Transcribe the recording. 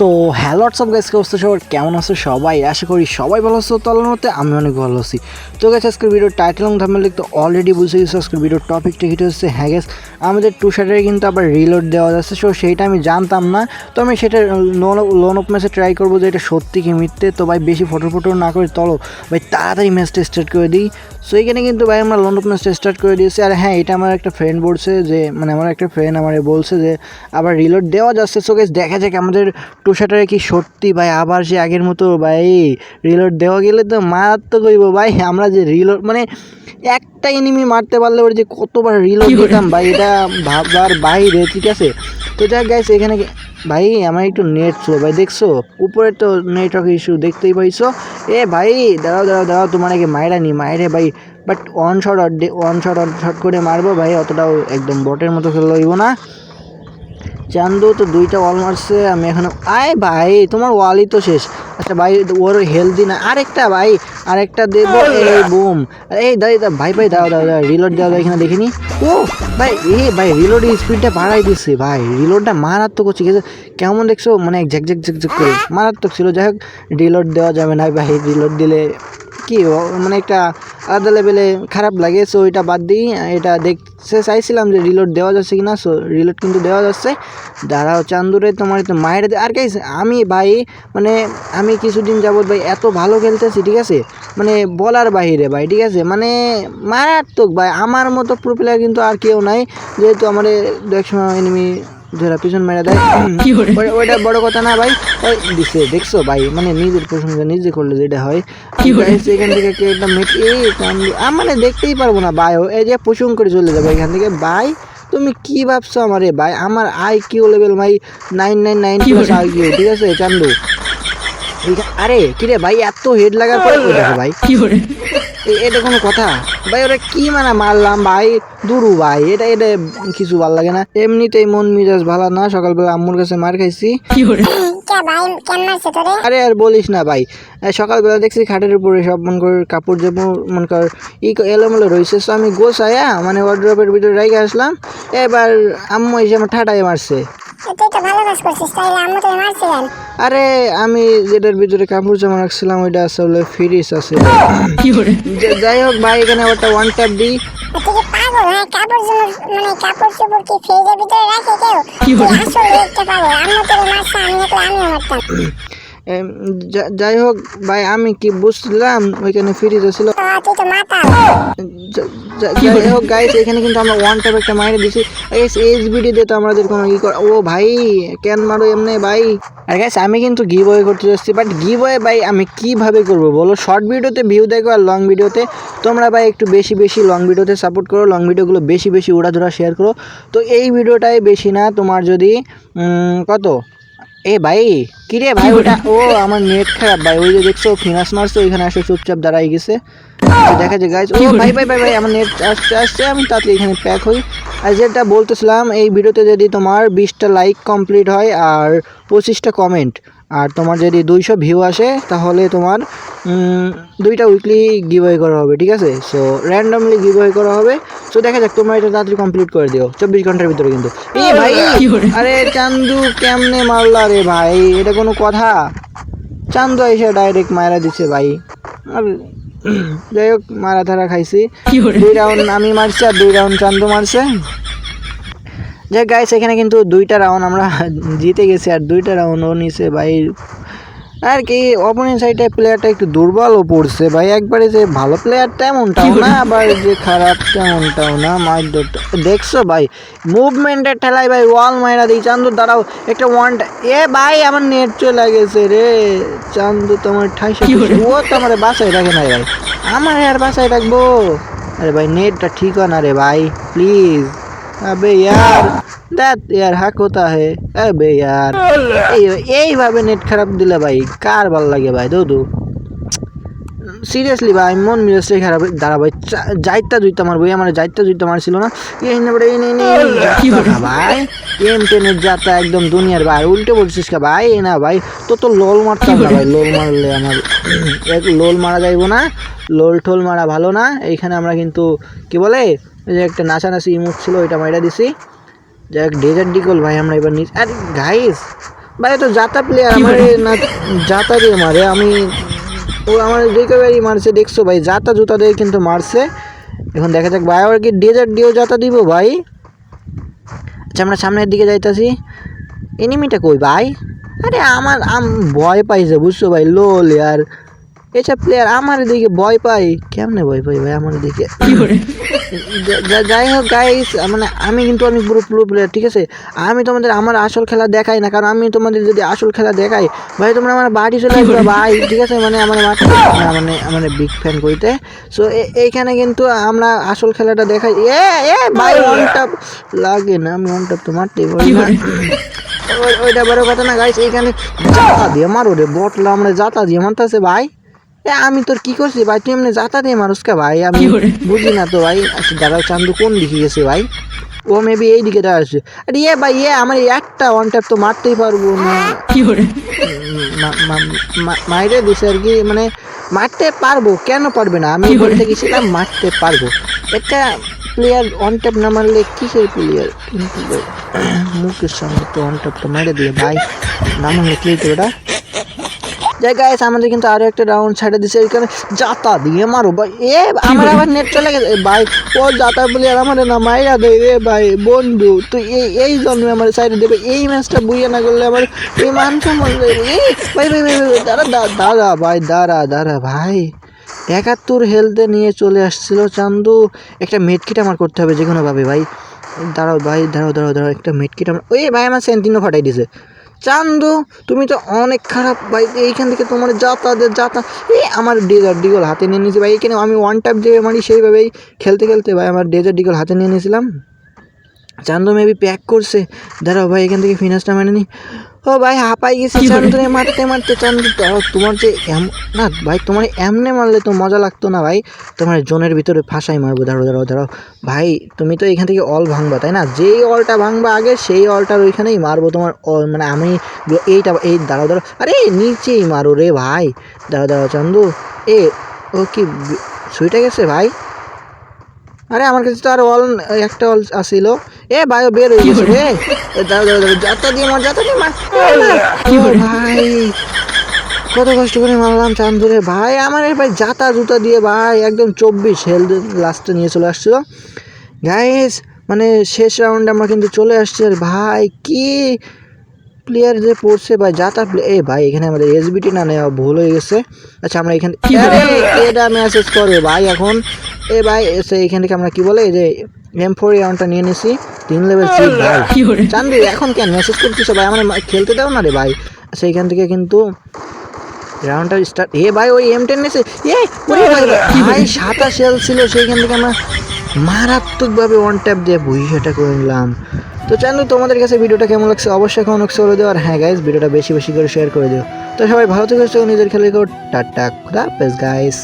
তো hello WhatsApp গাইসকে অবস্থা সবার? কেমন আছে সবাই? আশা করি সবাই ভালো আছে, তো আল্লাহর মতে আমি অনেক ভালো আছি। তো গেছে আজকের ভিডিও টাইটেল এবং থাম্বনেল লিখতে অলরেডি বুঝে গেছি, আজকের ভিডিওর টপিকটা হিট হচ্ছে হ্যাঁ গেস আমাদের টু শার্টারে কিন্তু আবার রিলোড দেওয়া যাচ্ছে সো সেইটা আমি জানতাম না। তো আমি সেটা লোন লোন অফ ম্যাচে ট্রাই করব যে এটা সত্যি কি মিথ্যে, তো ভাই বেশি ফটো ফটো না করে তলো ভাই তাড়াতাড়ি ম্যাচটা স্টার্ট করে দিই। সো এইখানে কিন্তু ভাই আমরা লোন অফ ম্যাচটা স্টার্ট করে দিয়েছি, আর হ্যাঁ এটা আমার একটা ফ্রেন্ড বলছে যে মানে আমার একটা ফ্রেন্ড আমার বলছে যে, আবার রিলোড দেওয়া যাচ্ছে। সো গেস দেখা যাক আমাদের টু শার্টারে কি সত্যি ভাই? আবার সে আগের মতো ভাই রিলোড দেওয়া গেলে তো মারাত্মক হইব ভাই। আমরা যে রিলোড মানে একটা এনিমি মারতে পারলে ওর যে কতবার রিলোড দিতাম ভাই এটা ভাববার বাইরে ঠিক আছে? তো যাক গাইস এখানে ভাই আমার একটু নেট স্লো ভাই দেখছ? উপরে তো নেটওয়ার্ক ইস্যু দেখতেই পাইছো। এ ভাই দাঁড়াও দাঁড়াও দাঁড়াও তোমার আগে মায়েরা নি মায়েরে ভাই। But one shot one shot one shot করে মারবো ভাই অতটাও একদম বটের মতো খেলে লইব না। চান্দু তো দুইটা ওয়াল মারছে আমি এখনও আয় ভাই তোমার ওয়ালই তো শেষ। আচ্ছা ভাই ওর হেলদি না। আরেকটা ভাই আরেকটা দেব এই বুম এই দাই দা ভাই ভাই দাও দাও দাও রিলোড দাও দাও এখানে দেখিনি ও ভাই এ ভাই রিলোডের স্পিডটা বাড়াই দিচ্ছে ভাই। রিলোডটা মারাত্মক হচ্ছে কেমন দেখছ? মানে ঝেক ঝেক ঝেক ঝেক করে। মারাত্মক ছিল। যাই হোক রিলোড দেওয়া যাবে না ভাই রিলোড দিলে কি মানে একটা আলাদা লেভেলে খারাপ লাগে সো এটা বাদ দিই। এটা দেখতে চাইছিলাম যে রিলোড দেওয়া যাচ্ছে কি না সো রিলোড কিন্তু দেওয়া যাচ্ছে। দাঁড়াও চান্দুরে, তোমার তো মায়ের আর কি আমি ভাই মানে আমি কিছুদিন যাবত ভাই এত ভালো খেলতেছি, ঠিক আছে? মানে বলার বাহিরে ভাই, ঠিক আছে? মানে মারাত্মক ভাই, আমার মতো প্রো প্লেয়ার কিন্তু আর কেউ নাই, যেহেতু আমার দেখ এনিমি যারা পিছন মেরে দেয়। ওইটা বড় কথা না ভাই। দিছে দেখছ ভাই? মানে নিজের প্রশংসা নিজে করলে যেটা হয়। এখান থেকে কে একটা মেট এই মানে দেখতেই পারব না ভাই। ও এই যে পুষুং করে চলে যাবে এখান থেকে। ভাই তুমি কি ভাবছ আমারে ভাই? আমার আই কিউ লেভেল ভাই nine nine nine plus I Q ঠিক আছে চান্দু? আরে কিরে ভাই এত হেড লাগার পরে ভাই। এ- এটা কোনো কথা? ভাই, ওরা কি মানে মারলাম ভাই? দুরু ভাই, এটা এটা কিছু ভালো লাগে না। এমনিতেই মন মিজাজ ভালো না, সকালবেলা আম্মুর কাছে মার খাইছি। ভাই কেন মারছে তোরে? আরে আর বলিস না ভাই সকালবেলা দেখছি খাটের উপরে সব মন কর কাপড় জাপড় মন কর ই এলোমেলো রয়েছে তো আমি গোছায়া মানে ওয়ার্ড্রপের ভিতরে রেখে আসলাম। এবার আম্মু এসে আমার ঠাটাই মারছে। এ তুই তো ভালো কাজ করছিস তাইলে আম্মু তোরে মারছে কেন? আরে আমি যেটার ভিতরে কাপড় জামা রাখছিলাম ওইটা আসলে ফ্রিজ আছে। যাই হোক ভাই এখানে একটা ওয়ান ট্যাপ দিই। হ্যাঁ কাপড় মানে কাপড় চোপড় কি ফ্রিজের ভিতরে রাখে কেউ? আসলে একটা পাগল আম্মু তোরে মারছে। যাই হোক, ভাই, আমি কি বুঝলাম? ওইখানে ফ্রিজ ছিল। যাই হোক গাইস এখানে কিন্তু আমরা ওয়ান ট্যাপ একটা মাইরে দিছি। এইচ দিয়ে তো আমাদের কোনো ই কর ও ভাই, কেন মারো এমনি, ভাই? আর গাইস আমি কিন্তু গিভ ওয়ে করতে যাচ্ছি বাট গিভ ওয়ে ভাই, আমি কীভাবে করব বলো? শর্ট ভিডিওতে ভিউ দেখো আর লং ভিডিওতে তোমরা, ভাই, একটু বেশি বেশি লং ভিডিওতে সাপোর্ট করো লং ভিডিওগুলো বেশি বেশি উড়াধুরা শেয়ার করো। তো এই ভিডিওটাই বেশি না, তোমার যদি কত? এ ভাই কিরে ভাই ওটা? ও আমার নেট খারাপ ভাই ওই যে দেখছ ফিনাস মারছো ওইখানে আসে চুপচাপ দাঁড়াই গেছে। দেখা যায় গাইজ ও ভাই ভাই ভাই ভাই আমার নেট আসতে আসছে আমি তাড়াতাড়ি এখানে প্যাক হই। আর যেটা বলতেছিলাম এই ভিডিওতে যদি তোমার বিশটা লাইক কমপ্লিট হয় আর পঁচিশটা কমেন্ট আর তোমার যদি দুইশো ভিউ আসে তাহলে তোমার দুইটা উইকলি গিভওয়ে করা হবে ঠিক আছে? সো র্যান্ডমলি গিভওয়ে করা হবে। সো দেখা যাক তোমরা এটা তাড়াতাড়ি কমপ্লিট করে দিও। চব্বিশ ঘণ্টার ভিতরে কিন্তু। এই ভাই আরে চান্দু কেমনে মারলা রে ভাই? এটা কোনো কথা? চান্দু এসে ডাইরেক্ট মারা দিছে ভাই। আর যাই হোক মারা ধারা খাইছি। দুই রাউন্ড আমি মারছি আর দুই রাউন্ড চান্দু মারছে। যাই গাইস এখানে কিন্তু দুইটা রাউন্ড আমরা জিতে গেছি আর দুইটা রাউন্ড ও নিছে ভাই। আর কি অপোনেন্ট সাইডে প্লেয়ারটা একটু দুর্বলও পড়ছে। ভাই একবারে যে ভালো প্লেয়ার তেমনটাও না আবার যে খারাপ তেমনটাও না। মার দেখছ ভাই মুভমেন্টের ঠেলায় ভাই ওয়াল মাইরা দিই। চান্দু দাঁড়াও একটা ওয়ান এ ভাই আমার নেট চলে গেছে রে। চান্দু তোমার ঠাইসে ও তো আমার বাসায় রাখে না ভাই। আমার আর বাসায় রাখব? আরে ভাই নেটটা ঠিক হয় না রে ভাই প্লিজ अबे यार দেখ यार হ্যাঁ কোথা হে আবে यार এই এইভাবে নেট খারাপ দিলে ভাই কার ভাল লাগে ভাই দৌদু সিরিয়াসলি ভাই মন মিজাজটাই খারাপ দাঁড়া ভাই যাইতা দুইটা মারবো এই আমার যাইতা দুইটা মারছিল না। এই নে এই নে, নে, যাত্রা ভাই এম টেনের যাত্রা একদম দুনিয়ার ভাই উল্টে বলছিস কা ভাই এ না ভাই তো তো লোল মারতাম না ভাই লোল মারলে আমার এক লোল মারা যাইবো না লোল ঠোল মারা ভালো না। এইখানে আমরা কিন্তু কি বলে যে একটা নাচানাচি ইমুট ছিল ওইটা মাইরা দিছি। যাই হোক ডেজার্ট ডিকল ভাই আমরা এবার নিচ্ছি আর গাইস ভাই তো যাতা প্লেয়ার আমার না জাতা দিয়ে মারে আমি ও আমার রিকভারি মারছে, দেখছ ভাই, যাতা জুতা দিয়ে কিন্তু মারছে। এখন দেখা যাক ভাই, আবার কি ডেজার্ট দিয়েও যাতা দিব ভাই। আচ্ছা আমরা সামনের দিকে যাইতাছি। এনিমিটা কই ভাই? আরে আমার, আম, ভয় পাইছে, বুঝছ ভাই লোল আর এসব প্লেয়ার আমার দিকে ভয় পাই কেমনে ভয় পাই ভাই আমার দিকে? যাই হোক গাইস মানে আমি কিন্তু অনেক বড় প্রো প্লেয়ার ঠিক আছে? আমি তোমাদের আমার আসল খেলা দেখাই না কারণ আমি তোমাদের যদি আসল খেলা দেখাই ভাই তোমরা আমার বাড়ি চলে আসবে ভাই ঠিক আছে? মানে আমার মাঠে মানে আমার বিগ ফ্যান কইতে। সো এইখানে কিন্তু আমরা আসল খেলাটা দেখাই। এ এ ভাই ওয়ান টপ লাগে না আমি ওয়ান টপ তো মারতেই পারি না। ওইটা বড় কথা না গাইস এইখানে জাতা দিয়ে মারো রে বটলা আমরা জাতা দিয়ে মারতেছে ভাই। এ আমি তোর কি করছি ভাই? তুই এমনি জাতা দিয়ে মানুষ কে ভাই? আমি বুঝি না তো ভাই আচ্ছা দাঁড়াও চান্দু কোন দিকে গেছে ভাই? ও মেবি এই দিকে দাঁড়াচ্ছে আরে ইয়ে ভাই ইয়ে আমার একটা ওয়ান ট্যাপ তো মারতেই পারব না। মাইরে দিছে আর কি মানে মারতে পারব কেন পারবে না? আমি বলতে গেছিলাম মারতে পারব। একটা প্লেয়ার ওয়ান ট্যাপ না মারলে কিসের প্লেয়ার কিন্তু মুখের সামনে তো ওয়ান ট্যাপটা মেরে দিয়ে ভাই না মারলে কি ওটা যাই গাইস আমাদের কিন্তু আরও একটা রাউন্ড ছেড়ে দিছে, এখানে যাতা দিয়ে মারো ভাই। এ, আমার আবার নেট চলে গেছে। ভাই, ও যাতা বলি আর আমার না মাইরা দে রে ভাই, বন্ধু, তুই এই এই জন্মে আমার সাইডে দেবে। এই ম্যাচটা বুইয়ে না করলে আমার এই মান সম্মান ভাই ভাই ভাই দাঁড়া দাঁড়া ভাই, দাঁড়া দাঁড়া ভাই। একাত্তর হেলথে নিয়ে চলে আসছিল চান্দু। একটা মেডকিট আমার করতে হবে যে কোনোভাবে ভাই। দাঁড়াও ভাই, দাঁড়াও দাঁড়াও দাঁড়াও, একটা মেডকিট আমার ওই ভাই আমার সেন্টিনও ফাটাই দিছে। চান্দু, তুমি তো অনেক খারাপ। ভাই, এইখান থেকে তোমার যাতা যাতা এই আমার ডেজার্ট ডিগল হাতে নিয়ে নিয়েছি। ভাই, এখানে আমি ওয়ান টাইপ যেভাবে মারি, সেইভাবেই খেলতে খেলতে ভাই, আমার ডেজার্ট ডিগল হাতে নিয়ে নিয়েছিলাম। চান্দু মেবি প্যাক করছে। দাঁড়াও ভাই এখান থেকে ফিনাসটা মেনে নি। ও ভাই হাঁপাই গেছি চান্দুরে মারতে মারতে চান্দু তোমার যে এম না ভাই তোমার এমনে মারলে তো মজা লাগতো না ভাই। তোমার জোনের ভিতরে ফাঁসাই মারবো দাঁড়াও দাঁড়াও দাঁড়াও। ভাই তুমি তো এখান থেকে অল ভাঙবা তাই না? যেই অলটা ভাঙবা আগে সেই অলটার ওইখানেই মারবো তোমার অল মানে আমি এইটা এই দাঁড়াও দাঁড়াও। আরে নিচেই মারো রে ভাই। দাঁড়াও দাঁড়াও চান্দু। এ ও কি ছুইটা গেছে ভাই? আরে আমার কাছে তো আর অল একটা অল আসিল এ ভাই ও বের হয়ে গেছে রে যাতা দিয়ে মার যাতা দিয়ে মার। ভাই কত কষ্ট করে মারলাম চান্দুরে। ভাই আমার এই ভাই জাতা জুতা দিয়ে ভাই একদম চব্বিশ হেলথ লাস্টে নিয়ে চলে আসছিল। গাইস মানে শেষ রাউন্ডে আমরা কিন্তু চলে আসছি আর ভাই কি প্লেয়ার যে পড়ছে ভাই জাতা এ ভাই এখানে আমাদের এসবিটি না নেওয়া ভুল হয়ে গেছে। আচ্ছা আমরা এখানে এটা মেসেজ করে ভাই এখন এ ভাই এসে এখান থেকে আমরা কি বলে এই যে এম ফোর রাউন্ডটা নিয়ে নিছি তিন লেভেল ভাই। চান্দু এখন কেন? মেসেজ করছিস ভাই আমার খেলতে দাও না রে ভাই। এখান থেকে কিন্তু রাউন্ডটা স্টার্ট এ ভাই ওই এম টেন এসে এ ভাই সাতাশ সেল ছিল সেইখান থেকে আমরা মারাত্মকভাবে ওয়ান ট্যাপ দিয়ে বুঝিটা করে নিলাম। তো চান্দু তোমাদের কাছে ভিডিওটা কেমন লাগছে? অবশ্যই কমেন্ট করে দিও। আর হ্যাঁ গাইস ভিডিওটা বেশি বেশি করে শেয়ার করে দিও। তো সবাই ভালো থেকে নিজের খেলে টাটা খুদা পেস গাইস